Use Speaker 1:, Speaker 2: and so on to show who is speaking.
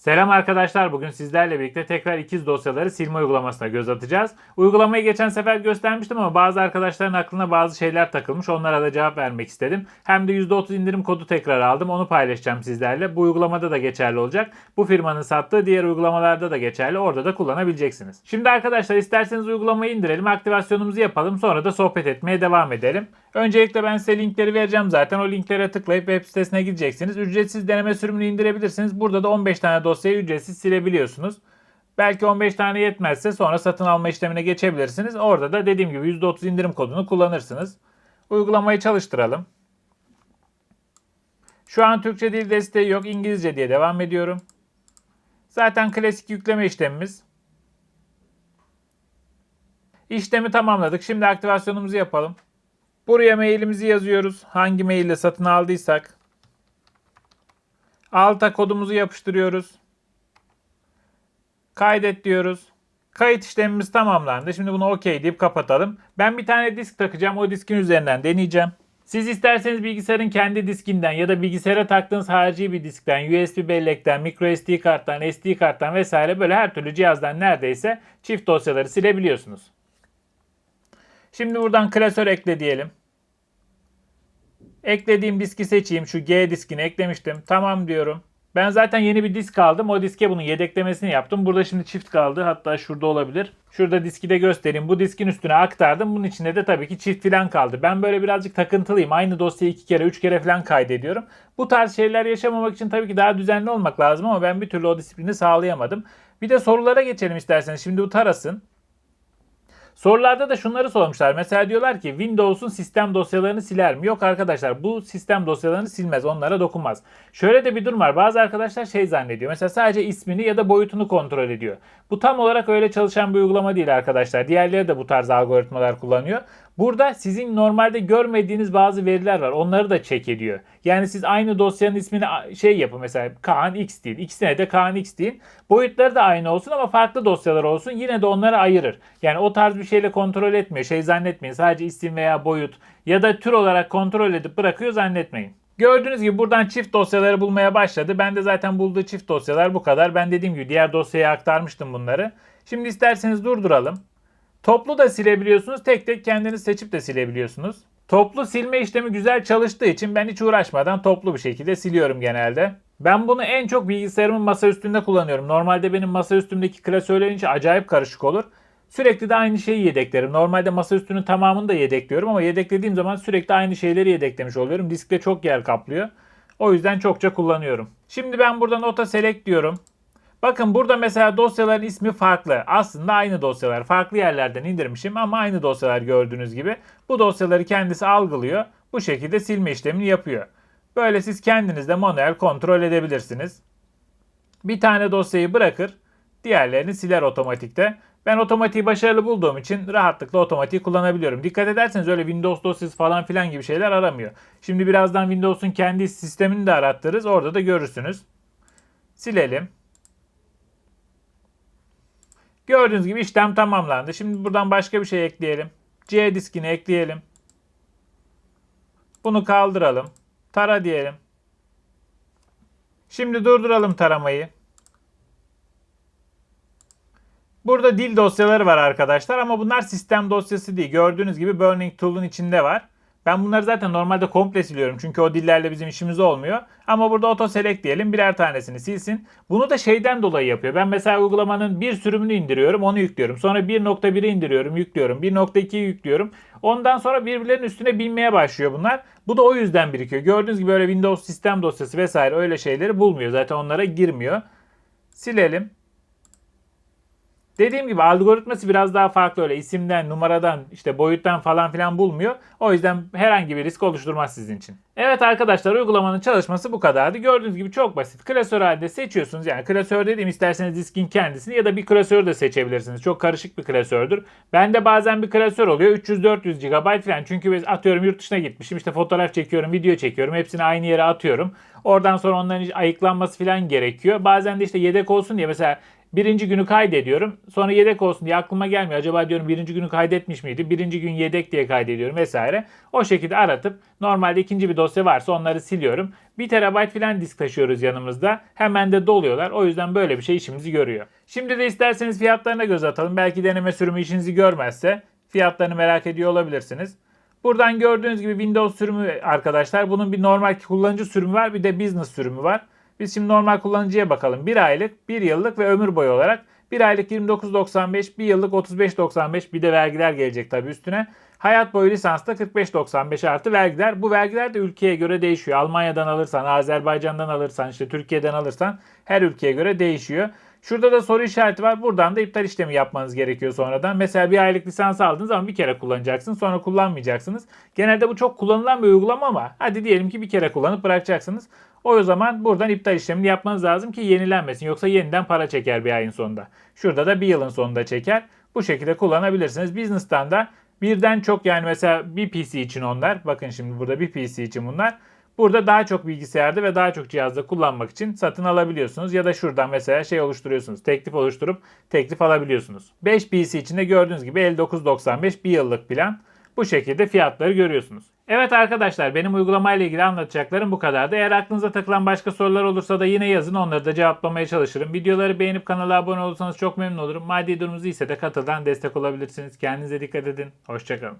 Speaker 1: Selam arkadaşlar. Bugün sizlerle birlikte tekrar ikiz dosyaları silme uygulamasına göz atacağız. Uygulamayı geçen sefer göstermiştim ama bazı arkadaşların aklına bazı şeyler takılmış. Onlara da cevap vermek istedim. Hem de %30 indirim kodu tekrar aldım. Onu paylaşacağım sizlerle. Bu uygulamada da geçerli olacak. Bu firmanın sattığı diğer uygulamalarda da geçerli. Orada da kullanabileceksiniz. Şimdi arkadaşlar isterseniz uygulamayı indirelim. Aktivasyonumuzu yapalım. Sonra da sohbet etmeye devam edelim. Öncelikle ben size linkleri vereceğim zaten. O linklere tıklayıp web sitesine gideceksiniz. Ücretsiz deneme sürümünü indirebilirsiniz. Burada da 15 tane dosyayı ücretsiz silebiliyorsunuz. Belki 15 tane yetmezse sonra satın alma işlemine geçebilirsiniz. Orada da dediğim gibi %30 indirim kodunu kullanırsınız. Uygulamayı çalıştıralım. Şu an Türkçe dil desteği yok. İngilizce diye devam ediyorum. Zaten klasik yükleme işlemimiz. İşlemi tamamladık. Şimdi aktivasyonumuzu yapalım. Buraya mailimizi yazıyoruz. Hangi maille satın aldıysak. Alta kodumuzu yapıştırıyoruz. Kaydet diyoruz. Kayıt işlemimiz tamamlandı. Şimdi bunu OK deyip kapatalım. Ben bir tane disk takacağım. O diskin üzerinden deneyeceğim. Siz isterseniz bilgisayarın kendi diskinden ya da bilgisayara taktığınız harici bir diskten, USB bellekten, microSD karttan, SD karttan vesaire böyle her türlü cihazdan neredeyse çift dosyaları silebiliyorsunuz. Şimdi buradan klasör ekle diyelim. Eklediğim diski seçeyim. Şu G diskini eklemiştim. Tamam diyorum. Ben zaten yeni bir disk aldım. O diske bunun yedeklemesini yaptım. Burada şimdi çift kaldı. Hatta şurada olabilir. Şurada diski de göstereyim. Bu diskin üstüne aktardım. Bunun içinde de tabii ki çift falan kaldı. Ben böyle birazcık takıntılıyım. Aynı dosyayı iki kere, üç kere falan kaydediyorum. Bu tarz şeyler yaşamamak için tabii ki daha düzenli olmak lazım ama ben bir türlü o disiplini sağlayamadım. Bir de sorulara geçelim isterseniz. Şimdi bu tarasın. Sorularda da şunları sormuşlar. Mesela diyorlar ki Windows'un sistem dosyalarını siler mi? Yok arkadaşlar bu sistem dosyalarını silmez. Onlara dokunmaz. Şöyle de bir durum var. Bazı arkadaşlar şey zannediyor. Mesela sadece ismini ya da boyutunu kontrol ediyor. Bu tam olarak öyle çalışan bir uygulama değil arkadaşlar. Diğerleri de bu tarz algoritmalar kullanıyor. Burada sizin normalde görmediğiniz bazı veriler var. Onları da check ediyor. Yani siz aynı dosyanın ismini şey yapın mesela Kaan X deyin. İkisine de Kaan X deyin. Boyutları da aynı olsun ama farklı dosyalar olsun. Yine de onları ayırır. Yani o tarz bir şeyle kontrol etmiyor. Şey zannetmeyin. Sadece isim veya boyut ya da tür olarak kontrol edip bırakıyor zannetmeyin. Gördüğünüz gibi buradan çift dosyaları bulmaya başladı. Ben de zaten bulduğu çift dosyalar bu kadar. Ben dediğim gibi diğer dosyaya aktarmıştım bunları. Şimdi isterseniz durduralım. Toplu da silebiliyorsunuz. Tek tek kendiniz seçip de silebiliyorsunuz. Toplu silme işlemi güzel çalıştığı için ben hiç uğraşmadan toplu bir şekilde siliyorum genelde. Ben bunu en çok bilgisayarımın masa üstünde kullanıyorum. Normalde benim masa üstümdeki klasörlerin içi acayip karışık olur. Sürekli de aynı şeyi yedeklerim. Normalde masa üstünün tamamını da yedekliyorum ama yedeklediğim zaman sürekli aynı şeyleri yedeklemiş oluyorum. Diskte çok yer kaplıyor. O yüzden çokça kullanıyorum. Şimdi ben buradan Auto Select diyorum. Bakın burada mesela dosyaların ismi farklı. Aslında aynı dosyalar. Farklı yerlerden indirmişim ama aynı dosyalar gördüğünüz gibi. Bu dosyaları kendisi algılıyor. Bu şekilde silme işlemini yapıyor. Böyle siz kendiniz de manuel kontrol edebilirsiniz. Bir tane dosyayı bırakır, diğerlerini siler otomatikte. Ben otomatiği başarılı bulduğum için rahatlıkla otomatiği kullanabiliyorum. Dikkat ederseniz öyle Windows dosyası falan filan gibi şeyler aramıyor. Şimdi birazdan Windows'un kendi sistemini de arattırırız. Orada da görürsünüz. Silelim. Gördüğünüz gibi işlem tamamlandı. Şimdi buradan başka bir şey ekleyelim. C diskini ekleyelim. Bunu kaldıralım. Tara diyelim. Şimdi durduralım taramayı. Burada dil dosyaları var arkadaşlar ama bunlar sistem dosyası değil. Gördüğünüz gibi Burning Tool'un içinde var. Ben bunları zaten normalde komple siliyorum çünkü o dillerle bizim işimiz olmuyor. Ama burada auto select diyelim birer tanesini silsin. Bunu da şeyden dolayı yapıyor. Ben mesela uygulamanın bir sürümünü indiriyorum onu yüklüyorum. Sonra 1.1'i indiriyorum yüklüyorum. 1.2'yi yüklüyorum. Ondan sonra birbirlerinin üstüne binmeye başlıyor bunlar. Bu da o yüzden birikiyor. Gördüğünüz gibi böyle Windows sistem dosyası vesaire öyle şeyleri bulmuyor. Zaten onlara girmiyor. Silelim. Dediğim gibi algoritması biraz daha farklı öyle isimden, numaradan, işte boyuttan falan filan bulmuyor. O yüzden herhangi bir risk oluşturmaz sizin için. Evet arkadaşlar uygulamanın çalışması bu kadardı. Gördüğünüz gibi çok basit. Klasör halinde seçiyorsunuz. Yani klasör dediğim isterseniz diskin kendisini ya da bir klasör de seçebilirsiniz. Çok karışık bir klasördür. Bende bazen bir klasör oluyor 300-400 GB falan. Çünkü biz atıyorum yurt dışına gitmişim. işte fotoğraf çekiyorum, video çekiyorum. Hepsini aynı yere atıyorum. Oradan sonra onların ayıklanması falan gerekiyor. Bazen de işte yedek olsun diye mesela Birinci günü kaydediyorum. Sonra yedek olsun diye aklıma gelmiyor. Acaba diyorum birinci günü kaydetmiş miydi? Birinci gün yedek diye kaydediyorum vesaire. O şekilde aratıp normalde ikinci bir dosya varsa onları siliyorum. 1 terabayt filan disk taşıyoruz yanımızda. Hemen de doluyorlar. O yüzden böyle bir şey işimizi görüyor. Şimdi de isterseniz fiyatlarına göz atalım. Belki deneme sürümü işinizi görmezse fiyatlarını merak ediyor olabilirsiniz. Buradan gördüğünüz gibi Windows sürümü arkadaşlar. Bunun bir normal kullanıcı sürümü var bir de business sürümü var. Biz şimdi normal kullanıcıya bakalım. 1 aylık, 1 yıllık ve ömür boyu olarak. 1 aylık 29.95, 1 yıllık 35.95 bir de vergiler gelecek tabii üstüne. Hayat boyu lisansta 45.95 artı vergiler. Bu vergiler de ülkeye göre değişiyor. Almanya'dan alırsan, Azerbaycan'dan alırsan, işte Türkiye'den alırsan her ülkeye göre değişiyor. Şurada da soru işareti var. Buradan da iptal işlemi yapmanız gerekiyor sonradan. Mesela bir aylık lisans aldınız ama bir kere kullanacaksınız. Sonra kullanmayacaksınız. Genelde bu çok kullanılan bir uygulama ama hadi diyelim ki bir kere kullanıp bırakacaksınız. O zaman buradan iptal işlemini yapmanız lazım ki yenilenmesin. Yoksa yeniden para çeker bir ayın sonunda. Şurada da bir yılın sonunda çeker. Bu şekilde kullanabilirsiniz. Business'tan da birden çok yani mesela bir PC için onlar. Bakın şimdi burada bir PC için bunlar. Burada daha çok bilgisayarda ve daha çok cihazda kullanmak için satın alabiliyorsunuz. Ya da şuradan mesela şey oluşturuyorsunuz. Teklif oluşturup teklif alabiliyorsunuz. 5 PC için de gördüğünüz gibi 59.95 bir yıllık plan. Bu şekilde fiyatları görüyorsunuz. Evet arkadaşlar benim uygulamayla ilgili anlatacaklarım bu kadardı. Eğer aklınıza takılan başka sorular olursa da yine yazın onları da cevaplamaya çalışırım. Videoları beğenip kanala abone olursanız çok memnun olurum. Maddi durumunuz iyiyse de katıldan destek olabilirsiniz. Kendinize dikkat edin. Hoşçakalın.